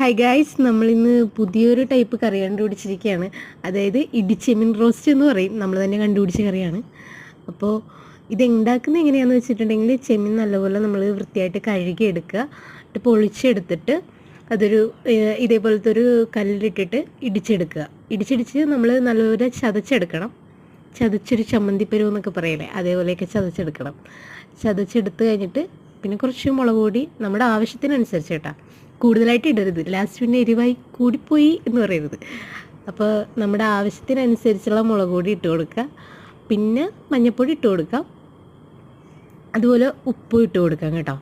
Hi guys നമ്മളിന്ന് പുതിയൊരു type curry കണ്ടുപിടിച്ചിരിക്കുകയാണ്. അതായത് ഇടിച്ചെമീൻ റോസ്റ്റ് എന്ന് പറയും. നമ്മൾ തന്നെ കണ്ടുപിടിച്ച കറിയാണ്. അപ്പോൾ ഇത് ഉണ്ടാക്കുന്നത് എങ്ങനെയാണെന്ന് വെച്ചിട്ടുണ്ടെങ്കിൽ ചെമ്മീൻ നല്ലപോലെ നമ്മൾ വൃത്തിയായിട്ട് കഴുകിയെടുക്കുക. എന്നിട്ട് പൊളിച്ചെടുത്തിട്ട് അതൊരു ഇതേപോലത്തെ ഒരു കല്ലിലിട്ടിട്ട് ഇടിച്ചെടുക്കുക. ഇടിച്ചിടിച്ച് നമ്മൾ നല്ലപോലെ ചതച്ചെടുക്കണം. ചതച്ചൊരു ചമ്മന്തിപ്പരു എന്നൊക്കെ പറയില്ലേ? അതേപോലെയൊക്കെ ചതച്ചെടുക്കണം. ചതച്ചെടുത്ത് കഴിഞ്ഞിട്ട് പിന്നെ കുറച്ച് മുളക് പൊടി നമ്മുടെ ആവശ്യത്തിനനുസരിച്ച് കേട്ടോ. കൂടുതലായിട്ട് ഇടരുത്. ലാസ്റ്റ് പിന്നെ എരിവായി കൂടിപ്പോയി എന്ന് പറയരുത്. അപ്പോൾ നമ്മുടെ ആവശ്യത്തിനനുസരിച്ചുള്ള മുളക് പൊടി ഇട്ട് കൊടുക്കുക. പിന്നെ മഞ്ഞൾപ്പൊടി ഇട്ട് കൊടുക്കാം അതുപോലെ ഉപ്പ് ഇട്ട് കൊടുക്കാം കേട്ടോ.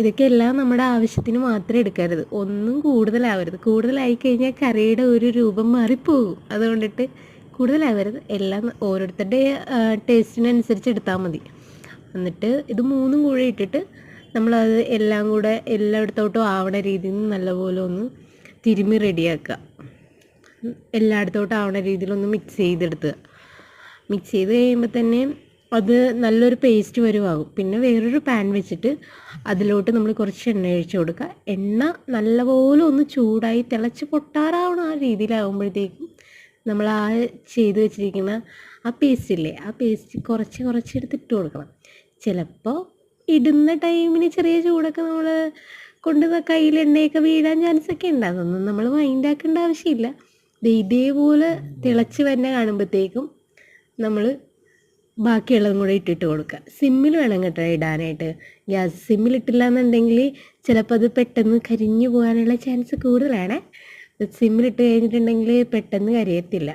ഇതൊക്കെ എല്ലാം നമ്മുടെ ആവശ്യത്തിന് മാത്രമേ എടുക്കരുത്. ഒന്നും കൂടുതലാവരുത്. കൂടുതലായി കഴിഞ്ഞാൽ കറിയുടെ ഒരു രൂപം മാറിപ്പോകും. അതുകൊണ്ടിട്ട് കൂടുതലാവരുത്. എല്ലാം ഓരോരുത്തരുടെ ടേസ്റ്റിനനുസരിച്ച് എടുത്താൽ മതി. എന്നിട്ട് ഇത് മൂന്നും കൂടെ ഇട്ടിട്ട് നമ്മളത് എല്ലാം കൂടെ എല്ലായിടത്തോട്ടും ആവണ രീതിയിൽ നല്ലപോലെ ഒന്ന് തിരുമ്മി റെഡിയാക്കുക. എല്ലായിടത്തോട്ടും ആവണ രീതിയിലൊന്ന് മിക്സ് ചെയ്തെടുക്കുക മിക്സ് ചെയ്ത് കഴിയുമ്പോൾ തന്നെ അത് നല്ലൊരു പേസ്റ്റ് വരുവാകും. പിന്നെ വേറൊരു പാൻ വെച്ചിട്ട് അതിലോട്ട് നമ്മൾ കുറച്ച് എണ്ണ ഒഴിച്ച് കൊടുക്കുക. എണ്ണ നല്ലപോലെ ഒന്ന് ചൂടായി തിളച്ച് പൊട്ടാറാവണ ആ രീതിയിലാകുമ്പോഴത്തേക്കും നമ്മൾ ആ ചെയ്ത് വെച്ചിരിക്കുന്ന ആ പേസ്റ്റ് ഇല്ലേ? ആ പേസ്റ്റ് കുറച്ച് കുറച്ച് എടുത്തിട്ട് കൊടുക്കണം. ചിലപ്പോൾ ഇടുന്ന ടൈമിന് ചെറിയ ചൂടൊക്കെ നമ്മൾ കൊണ്ട് കയ്യിൽ എണ്ണയൊക്കെ വീഴാൻ ചാൻസ് ഒക്കെ ഉണ്ട്. അതൊന്നും നമ്മൾ മൈൻഡ് ആക്കേണ്ട ആവശ്യമില്ല. ഇതേപോലെ തിളച്ച് തന്നെ കാണുമ്പോഴത്തേക്കും നമ്മൾ ബാക്കിയുള്ളതും കൂടെ ഇട്ടിട്ട് കൊടുക്കുക. സിമ്മിൽ വേണം കേട്ടോ ഇടാനായിട്ട്. ഗ്യാസ് സിമ്മിൽ ഇട്ടില്ല എന്നുണ്ടെങ്കിൽ ചിലപ്പോൾ അത് പെട്ടെന്ന് കരിഞ്ഞു പോകാനുള്ള ചാൻസ് കൂടുതലാണ്. സിമ്മിൽ ഇട്ട് കഴിഞ്ഞിട്ടുണ്ടെങ്കിൽ പെട്ടെന്ന് കരിയത്തില്ല.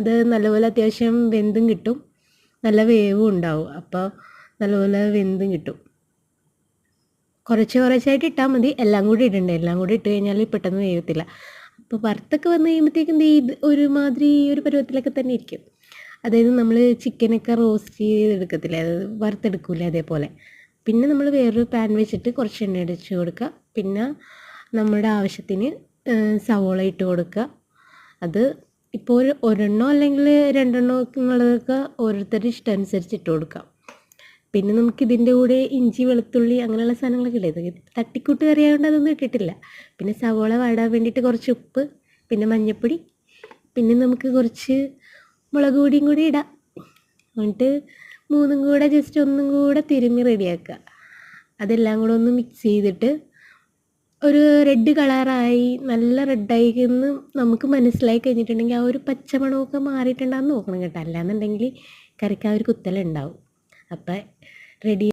അത് നല്ലപോലെ അത്യാവശ്യം വെന്തും കിട്ടും. നല്ല വേവും ഉണ്ടാവും. അപ്പോൾ നല്ലപോലെ വെന്തും കിട്ടും. കുറച്ച് കുറച്ചായിട്ട് ഇട്ടാൽ മതി. എല്ലാം കൂടി ഇടണ്ട? എല്ലാം കൂടി ഇട്ട് കഴിഞ്ഞാൽ പെട്ടെന്ന് വേവത്തില്ല. അപ്പോൾ വറുത്തൊക്കെ വന്ന് കഴിയുമ്പോഴത്തേക്കും ഇത് ഒരുമാതിരി ഒരു പരുവത്തിലൊക്കെ തന്നെ ഇരിക്കും. അതായത് നമ്മൾ ചിക്കനൊക്കെ റോസ്റ്റ് ചെയ്തെടുക്കത്തില്ലേ? അത് വറുത്തെടുക്കൂലേ അതേപോലെ? പിന്നെ നമ്മൾ വേറൊരു പാൻ വെച്ചിട്ട് കുറച്ച് എണ്ണ അടിച്ച് കൊടുക്കുക. പിന്നെ നമ്മുടെ ആവശ്യത്തിന് സവോള ഇട്ട് കൊടുക്കുക. അത് ഇപ്പോൾ ഒരു ഒരെണ്ണോ അല്ലെങ്കിൽ രണ്ടെണ്ണോ എന്നുള്ളതൊക്കെ ഓരോരുത്തരുടെ ഇഷ്ടം അനുസരിച്ച് ഇട്ട് കൊടുക്കാം. പിന്നെ നമുക്ക് ഇതിന്റെ കൂടെ ഇഞ്ചി വെളുത്തുള്ളി അങ്ങനെയുള്ള സാധനങ്ങളൊക്കെ ഇല്ലേ? ഇത് തട്ടിക്കൂട്ട് കറിയായതുകൊണ്ട് അതൊന്നും ഇട്ടിട്ടില്ല. പിന്നെ സവോള വാടാൻ വേണ്ടിയിട്ട് കുറച്ച് ഉപ്പ് പിന്നെ മഞ്ഞൾപ്പൊടി പിന്നെ നമുക്ക് കുറച്ച് മുളക് പൊടിയും കൂടി ഇടാം. എന്നിട്ട് മൂന്നും കൂടെ ജസ്റ്റ് ഒന്നും കൂടെ തിരുമ്മി റെഡിയാക്കുക അതെല്ലാം കൂടെ ഒന്ന് മിക്സ് ചെയ്തിട്ട് ഒരു റെഡ് കളറായി നല്ല റെഡായി എന്ന് നമുക്ക് മനസ്സിലായി കഴിഞ്ഞിട്ടുണ്ടെങ്കിൽ ആ ഒരു പച്ചമണമൊക്കെ മാറിയിട്ടുണ്ടാകുന്ന നോക്കണം കേട്ടോ. അല്ലാന്നുണ്ടെങ്കിൽ കറിക്ക് ആ ഒരു കുത്തലുണ്ടാവും. അപ്പം റെഡി